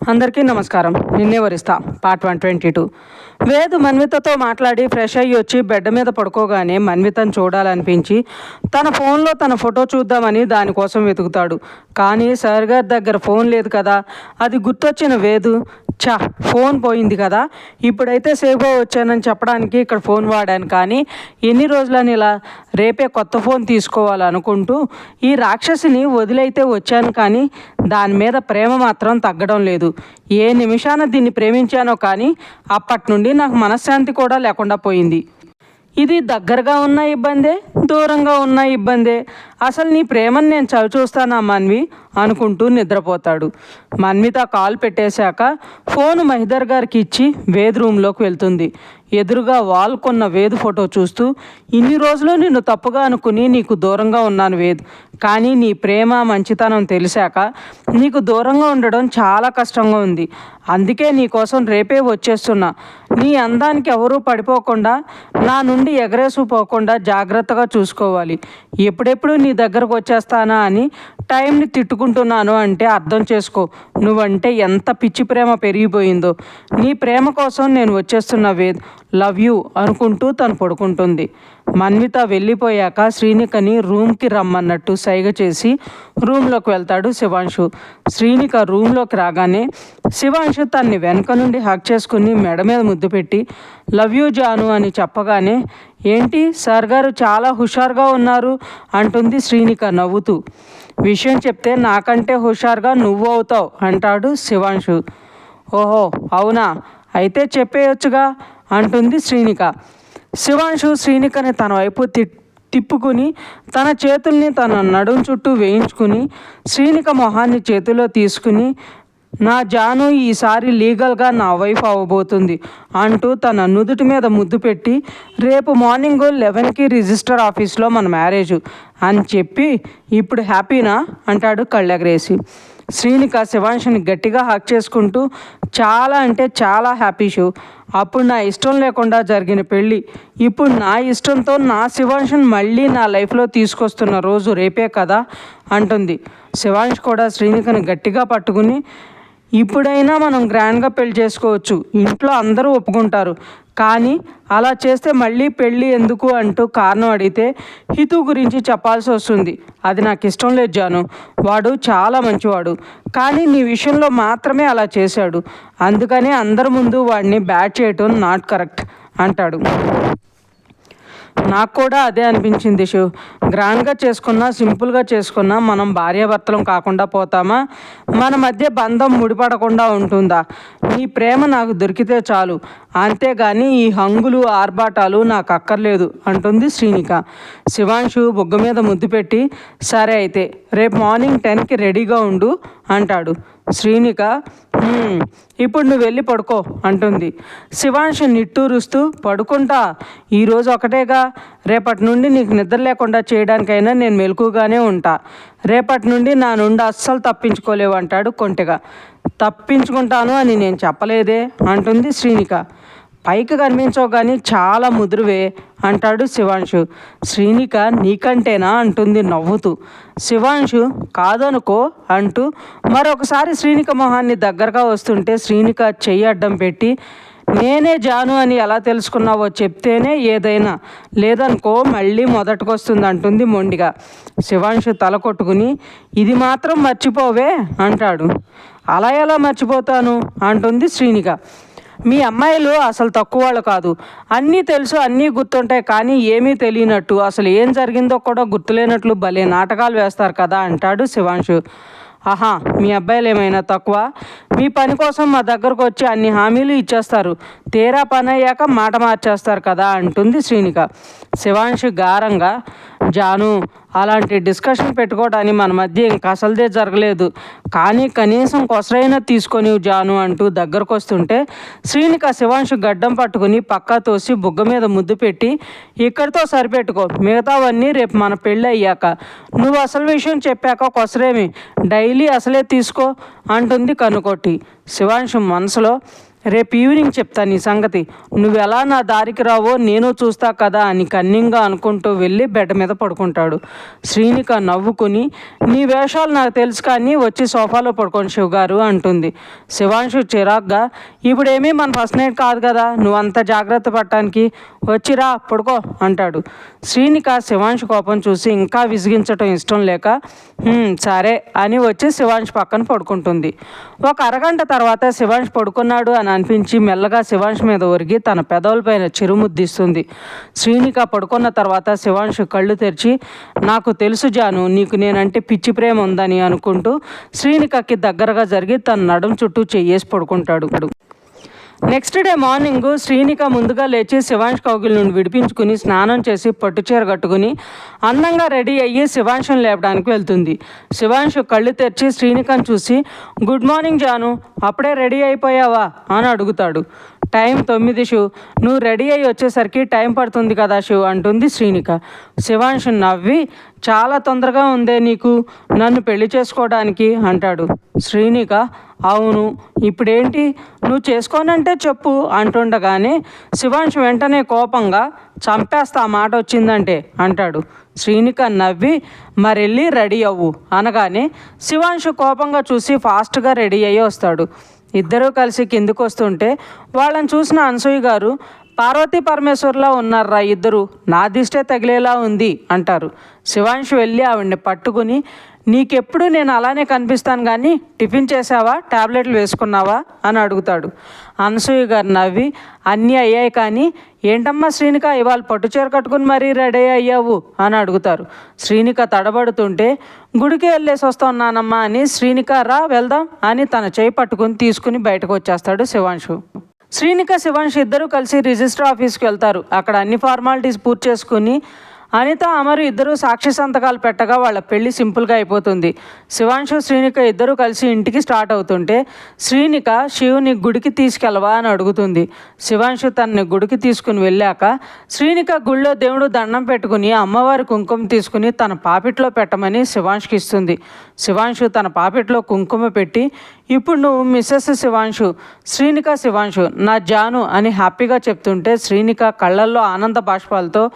అందరికీ నమస్కారం. Ninne Varistha part one twenty two. Vedu మన్వితతో మాట్లాడి ఫ్రెష్ అయ్యి వచ్చి బెడ్ మీద పడుకోగానే మన్వితను చూడాలనిపించి తన ఫోన్లో తన ఫోటో చూద్దామని దానికోసం వెతుకుతాడు. కానీ సార్ గారి దగ్గర ఫోన్ లేదు కదా. అది గుర్తొచ్చిన వేదు చా ఫోన్ పోయింది కదా. ఇప్పుడైతే సేఫ్గా వచ్చానని చెప్పడానికి ఇక్కడ ఫోన్ వాడాను కానీ ఎన్ని రోజులని ఇలా రేపే కొత్త ఫోన్ తీసుకోవాలనుకుంటూ ఈ రాక్షసిని వదిలైతే వచ్చాను కానీ దాని మీద ప్రేమ మాత్రం తగ్గడం లేదు. ఏ నిమిషాన దీన్ని ప్రేమించానో కానీ అప్పటి నుండి నాకు మనశ్శాంతి కూడా లేకుండా పోయింది. ఇది దగ్గరగా ఉన్న ఇబ్బందే దూరంగా ఉన్న ఇబ్బందే. అసలు నీ ప్రేమను నేను చవి చూస్తానా మన్వి? అనుకుంటూ నిద్రపోతాడు. మన్విత కాల్ పెట్టేశాక ఫోన్ మహిదర్ గారికి ఇచ్చి వేద్ రూమ్లోకి వెళ్తుంది. ఎదురుగా వాల్కున్న వేద్ ఫోటో చూస్తూ ఇన్ని రోజులు నిన్ను తప్పుగా అనుకుని నీకు దూరంగా ఉన్నాను వేద్. కానీ నీ ప్రేమ మంచితనం తెలిసాక నీకు దూరంగా ఉండడం చాలా కష్టంగా ఉంది. అందుకే నీ కోసం రేపే వచ్చేస్తున్నా. నీ అందానికి ఎవరూ పడిపోకుండా నా నుండి ఎగరేసిపోకుండా జాగ్రత్తగా చూసుకోవాలి. ఎప్పుడెప్పుడు నీ దగ్గరకు వచ్చేస్తానా అని టైంని తిట్టుకుంటున్నాను అంటే అర్థం చేసుకో. నువ్వంటే ఎంత పిచ్చి ప్రేమ పెరిగిపోయిందో. నీ ప్రేమ కోసం నేను వచ్చేస్తున్నా వేద్ లవ్ యూ అనుకుంటూ తను పడుకుంటుంది. మన్విత వెళ్ళిపోయాక శ్రీనికని రూమ్కి రమ్మన్నట్టు సైగ చేసి రూమ్లోకి వెళ్తాడు శివాంశు. శ్రీనిక రూమ్లోకి రాగానే శివాంశు తన్ని వెనక నుండి హక్ చేసుకుని మెడ మీద ముద్దు పెట్టి లవ్ యూ జాను అని చెప్పగానే ఏంటి సార్ గారు చాలా హుషారుగా ఉన్నారు అంటుంది శ్రీనిక నవ్వుతూ. విషయం చెప్తే నాకంటే హుషారుగా నువ్వు అవుతావు అంటాడు శివాంశు. ఓహో అవునా? అయితే చెప్పేయొచ్చుగా. అంటుంది శ్రీనిక. శివాంశు శ్రీనికని తన వైపు తి తిప్పుకుని తన చేతుల్ని తన నడుం చుట్టూ వేయించుకుని శ్రీనిక మొహాన్ని చేతిలో తీసుకుని నా జాను ఈసారి లీగల్గా నా వైఫ్ అవ్వబోతుంది అంటూ తన నుదుటి మీద ముద్దు పెట్టి రేపు మార్నింగ్ లెవెన్కి రిజిస్టర్ ఆఫీస్లో మన మ్యారేజ్ అని చెప్పి ఇప్పుడు హ్యాపీనా? అంటాడు కళ్ళెగరేసి. శ్రీనిక శివాంశుని గట్టిగా హక్ చేసుకుంటూ చాలా అంటే చాలా హ్యాపీ షో. అప్పుడు నా ఇష్టం లేకుండా జరిగిన పెళ్ళి. ఇప్పుడు నా ఇష్టంతో నా శివాంశుని మళ్ళీ నా లైఫ్లో తీసుకొస్తున్న రోజు రేపే కదా? అంటుంది. శివాంశ్ కూడా శ్రీనికను గట్టిగా పట్టుకుని ఇప్పుడైనా మనం గ్రాండ్గా పెళ్ళి చేసుకోవచ్చు. ఇంట్లో అందరూ ఒప్పుకుంటారు. కానీ అలా చేస్తే మళ్ళీ పెళ్ళి ఎందుకు అంటూ కారణం అడిగితే హితు గురించి చెప్పాల్సి వస్తుంది. అది నాకు ఇష్టం లేదు జాను. వాడు చాలా మంచివాడు. కానీ నీ విషయంలో మాత్రమే అలా చేశాడు. అందుకని అందరి ముందు వాడిని బ్యాట్ చేయటం నాట్ కరెక్ట్ అంటాడు. నాకు కూడా అదే అనిపించింది షూ గ్రాండ్గా చేసుకున్నా సింపుల్గా చేసుకున్నా మనం భార్యాభర్తలం కాకుండా పోతామా? మన మధ్య బంధం ముడిపడకుండా ఉంటుందా? నీ ప్రేమ నాకు దొరికితే చాలు. అంతేగాని ఈ హంగులు ఆర్భాటాలు నాకు అక్కర్లేదు అంటుంది శ్రీనిక. శివాంశు బొగ్గ మీద ముద్దు పెట్టి సరే అయితే రేపు మార్నింగ్ టెన్కి రెడీగా ఉండు అంటాడు. శ్రీనిక ఇప్పుడు నువ్వు వెళ్ళి పడుకో అంటుంది. శివాంశు నిట్టూరుస్తూ పడుకుంటా. ఈరోజు ఒకటేగా. రేపటి నుండి నీకు నిద్ర లేకుండా చేయడానికైనా నేను మెలకుగానే ఉంటా. రేపటి నుండి నా నుండి అస్సలు తప్పించుకోలేవు అంటాడు కొంటెగా. తప్పించుకుంటాను అని నేను చెప్పలేదే అంటుంది శ్రీనిక. పైకి కనిపించవు కానీ చాలా ముదురువే అంటాడు శివాంశు. శ్రీనిక నీకంటేనా అంటుంది నవ్వుతూ. శివాంశు కాదనుకో అంటూ మరొకసారి శ్రీనిక మొహాన్ని దగ్గరగా వస్తుంటే శ్రీనిక చెయ్యి అడ్డం పెట్టి నేనే జాను అని ఎలా తెలుసుకున్నావో చెప్తేనే ఏదైనా లేదనుకో మళ్ళీ మొదటికొస్తుంది అంటుంది మొండిగా. శివాంశు తల కొట్టుకుని ఇది మాత్రం మర్చిపోవే అంటాడు. అలా ఎలా మర్చిపోతాను? అంటుంది శ్రీనిక. మీ అమ్మాయిలు అసలు తక్కువ వాళ్ళు కాదు. అన్నీ తెలుసు అన్నీ గుర్తుంటాయి కానీ ఏమీ తెలియనట్టు. అసలు ఏం జరిగిందో కూడా గుర్తులేనట్లు భలే నాటకాలు వేస్తారు కదా అంటాడు శివాంశు. ఆహా మీ అబ్బాయిలు ఏమైనా తక్కువ? మీ పని కోసం మా దగ్గరకు వచ్చి అన్ని హామీలు ఇచ్చేస్తారు. తీరా పని అయ్యాక మాట మార్చేస్తారు కదా అంటుంది శ్రీనిక. శివాంశి గారంగా జాను అలాంటి డిస్కషన్ పెట్టుకోవడానికి మన మధ్య ఇంకా అసలుదే జరగలేదు. కానీ కనీసం కొసరైనా తీసుకొని జాను అంటూ దగ్గరకు వస్తుంటే శ్రీనిక శివాంశు గడ్డం పట్టుకుని పక్కా తోసి బుగ్గ మీద ముద్దు పెట్టి ఇక్కడితో సరిపెట్టుకో మిగతావన్నీ రేపు మన పెళ్ళి అయ్యాక. నువ్వు అసలు విషయం చెప్పాక కొసరేమి డైలీ అసలే తీసుకో అంటుంది కనుకొట్టి శివాంశు మనసులో రేపు ఈవినింగ్ చెప్తా నీ సంగతి. నువ్వెలా నా దారికి రావో నేను చూస్తా కదా అని కన్నింగా అనుకుంటూ వెళ్ళి బెడ్ మీద పడుకుంటాడు. శ్రీనిక నవ్వుకుని నీ వేషాలు నాకు తెలుసు కానీ వచ్చి సోఫాలో పడుకోండి శివ గారు అంటుంది. శివాంశు చిరాగ్గా ఇప్పుడేమీ మన ఫస్ట్ నైట్ కాదు కదా నువ్వు అంత జాగ్రత్త పడటానికి వచ్చిరా పడుకో అంటాడు. శ్రీనిక శివాంశు కోపం చూసి ఇంకా విసిగించటం ఇష్టం లేక సరే అని వచ్చి శివాంశ్ పక్కన పడుకుంటుంది. ఒక అరగంట తర్వాత శివాంశ్ పడుకున్నాడు అని అనిపించి మెల్లగా శివాంష్ మీద ఒరిగి తన పెదవులపైన చిరుముద్దిస్తుంది. శ్రీనిక పడుకున్న తర్వాత శివాంష్ కళ్ళు తెరిచి నాకు తెలుసు జాను నీకు నేనంటే పిచ్చి ప్రేమ ఉందని అనుకుంటూ శ్రీనికకి దగ్గరగా జరిగి తన నడుం చుట్టూ చెయ్యేసి పడుకుంటాడు. నెక్స్ట్ డే మార్నింగ్ శ్రీనిక ముందుగా లేచి శివాంష్ కౌగిల్ నుండి విడిపించుకుని స్నానం చేసి పట్టుచీర కట్టుకుని అందంగా రెడీ అయ్యి శివాంశుని లేపడానికి వెళ్తుంది. శివాంశు కళ్ళు తెరిచి శ్రీనికను చూసి గుడ్ మార్నింగ్ జాను అప్పుడే రెడీ అయిపోయావా? అని అడుగుతాడు. టైం తొమ్మిది షూ. నువ్వు రెడీ అయ్యి వచ్చేసరికి టైం పడుతుంది కదా షూ అంటుంది శ్రీనిక. శివాంశు నవ్వి చాలా తొందరగా ఉందే నీకు నన్ను పెళ్ళి చేసుకోవడానికి అంటాడు. శ్రీనిక అవును ఇప్పుడేంటి? నువ్వు చేసుకోనంటే చెప్పు అంటుండగానే శివాంశు వెంటనే కోపంగా చంపేస్తా ఆ మాట వచ్చిందంటే అంటాడు. శ్రీనిక నవ్వి మరెళ్ళి రెడీ అవ్వు అనగానే శివాంశు కోపంగా చూసి ఫాస్ట్గా రెడీ అయ్యి వస్తాడు. ఇద్దరూ కలిసి కిందికి వస్తుంటే వాళ్ళని చూసిన అనసూయ గారు పార్వతీ పరమేశ్వర్లా ఉన్నారా ఇద్దరు నా దిష్టే తగిలేలా ఉంది అంటారు. శివాంశు వెళ్ళి ఆవిడ్ని పట్టుకుని నీకెప్పుడు నేను అలానే కనిపిస్తాను కానీ టిఫిన్ చేసావా? టాబ్లెట్లు వేసుకున్నావా? అని అడుగుతాడు. అనసూయ గారు నవ్వి అన్నీ అయ్యాయి కానీ ఏంటమ్మా శ్రీనిక ఇవాళ పట్టుచీర కట్టుకుని మరీ రెడీ అయ్యావు? అని అడుగుతారు. శ్రీనిక తడబడుతుంటే గుడికి వెళ్ళేసి వస్తున్నానమ్మా అని శ్రీనిక రా వెళ్దాం అని తన చేయి పట్టుకుని తీసుకుని బయటకు వచ్చేస్తాడు శివాంశు. శ్రీనిక శివాంశ్ ఇద్దరూ కలిసి రిజిస్టర్ ఆఫీస్కి వెళ్తారు. అక్కడ అన్ని ఫార్మాలిటీస్ పూర్తి చేసుకుని అనిత అమరు ఇద్దరు సాక్షి సంతకాలు పెట్టగా వాళ్ళ పెళ్ళి సింపుల్గా అయిపోతుంది. శివాంశు శ్రీనిక ఇద్దరు కలిసి ఇంటికి స్టార్ట్ అవుతుంటే శ్రీనిక శివుని గుడికి తీసుకెళ్ళవా అని అడుగుతుంది. శివాంశు తనని గుడికి తీసుకుని వెళ్ళాక శ్రీనిక గుళ్ళో దేవుడు దండం పెట్టుకుని అమ్మవారి కుంకుమ తీసుకుని తన పాపిట్లో పెట్టమని శివాంశుకి ఇస్తుంది. శివాంశు తన పాపిట్లో కుంకుమ పెట్టి ఇప్పుడు నువ్వు మిస్సెస్ శివాంశు శ్రీనిక శివాంశు నా జాను అని హ్యాపీగా చెప్తుంటే శ్రీనిక కళ్ళల్లో ఆనంద బాష్పాలతో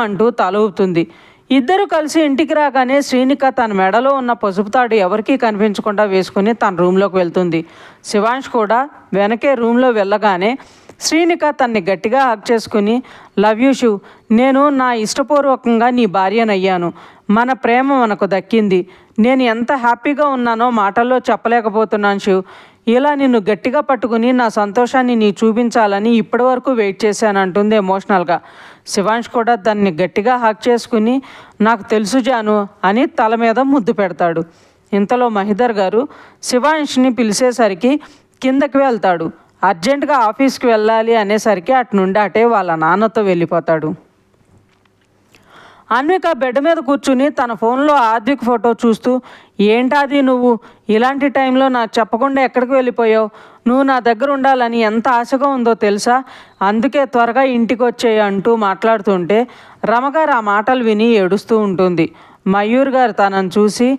అంటూ తల ఊపుతుంది. ఇద్దరు కలిసి ఇంటికి రాగానే శ్రీనిక తన మెడలో ఉన్న పసుపు తాడు ఎవరికీ కనిపించకుండా వేసుకుని తన రూమ్లోకి వెళ్తుంది. శివాంష్ కూడా వెనకే రూమ్లో వెళ్ళగానే శ్రీనిక తన్ని గట్టిగా హక్ చేసుకుని లవ్ యూ షివ్ నేను నా ఇష్టపూర్వకంగా నీ భార్యనయ్యాను. మన ప్రేమ మనకు దక్కింది. నేను ఎంత హ్యాపీగా ఉన్నానో మాటల్లో చెప్పలేకపోతున్నాను శివ్ ఇలా నిన్ను గట్టిగా పట్టుకుని నా సంతోషాన్ని నీ చూపించాలని ఇప్పటివరకు వెయిట్ చేశాను అంటుంది ఎమోషనల్గా. శివాంష్ కూడా దాన్ని గట్టిగా హక్ చేసుకుని నాకు తెలుసు జాను అని తల మీద ముద్దు పెడతాడు. ఇంతలో మహిదర్ గారు శివాంష్ని పిలిచేసరికి కిందకి వెళ్తాడు. అర్జెంటుగా ఆఫీస్కి వెళ్ళాలి అనేసరికి అటు నుండి అటే వాళ్ళ నాన్నతో వెళ్ళిపోతాడు. అన్విక బెడ్ మీద కూర్చుని తన ఫోన్లో ఆద్విక్ ఫోటో చూస్తూ ఏంటాది నువ్వు? ఇలాంటి టైంలో నాకు చెప్పకుండా ఎక్కడికి వెళ్ళిపోయావు? నువ్వు నా దగ్గర ఉండాలని ఎంత ఆశగా ఉందో తెలుసా? అందుకే త్వరగా ఇంటికి వచ్చేయి అంటూ మాట్లాడుతుంటే రమగారు ఆ మాటలు విని ఏడుస్తూ ఉంటుంది. మయూర్ గారు తనను చూసి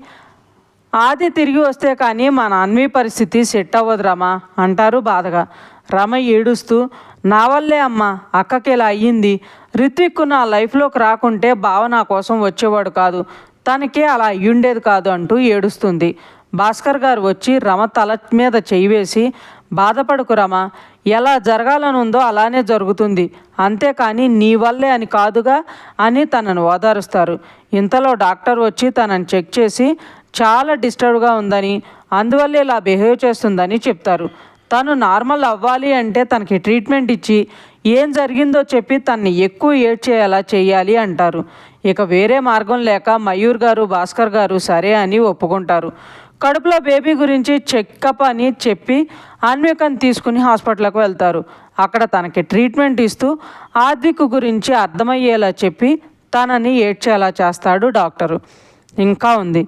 ఆది తిరిగి వస్తే కానీ మన అన్వి పరిస్థితి సెట్ అవ్వదురామా అంటారు బాధగా. రమ ఏడుస్తూ నా వల్లే అమ్మ అక్కకి ఇలా అయ్యింది. రిత్విక్ నా లైఫ్లోకి రాకుంటే బావ నా కోసం వచ్చేవాడు కాదు. తనకే అలా అయ్యుండేది కాదు అంటూ ఏడుస్తుంది. భాస్కర్ గారు వచ్చి రమ తల మీద చేయి వేసి బాధపడకు రమ ఎలా జరగాలనుందో అలానే జరుగుతుంది. అంతేకాని నీ వల్లే అని కాదుగా అని తనను ఓదారుస్తారు. ఇంతలో డాక్టర్ వచ్చి తనని చెక్ చేసి చాలా డిస్టర్బ్గా ఉందని అందువల్ల ఇలా బిహేవ్ చేస్తుందని చెప్తారు. తను నార్మల్ అవ్వాలి అంటే తనకి ట్రీట్మెంట్ ఇచ్చి ఏం జరిగిందో చెప్పి తన్ని ఎక్కువ ఏడ్చేలా చేయాలి అంటారు. ఇక వేరే మార్గం లేక మయూర్ గారు భాస్కర్ గారు సరే అని ఒప్పుకుంటారు. కడుపులో బేబీ గురించి చెకప్ అని చెప్పి అన్వికను తీసుకుని హాస్పిటల్కి వెళ్తారు. అక్కడ తనకి ట్రీట్మెంట్ ఇస్తూ ఆద్విక్ గురించి అర్థమయ్యేలా చెప్పి తనని ఏడ్చేలా చేస్తాడు డాక్టరు. ఇంకా ఉంది.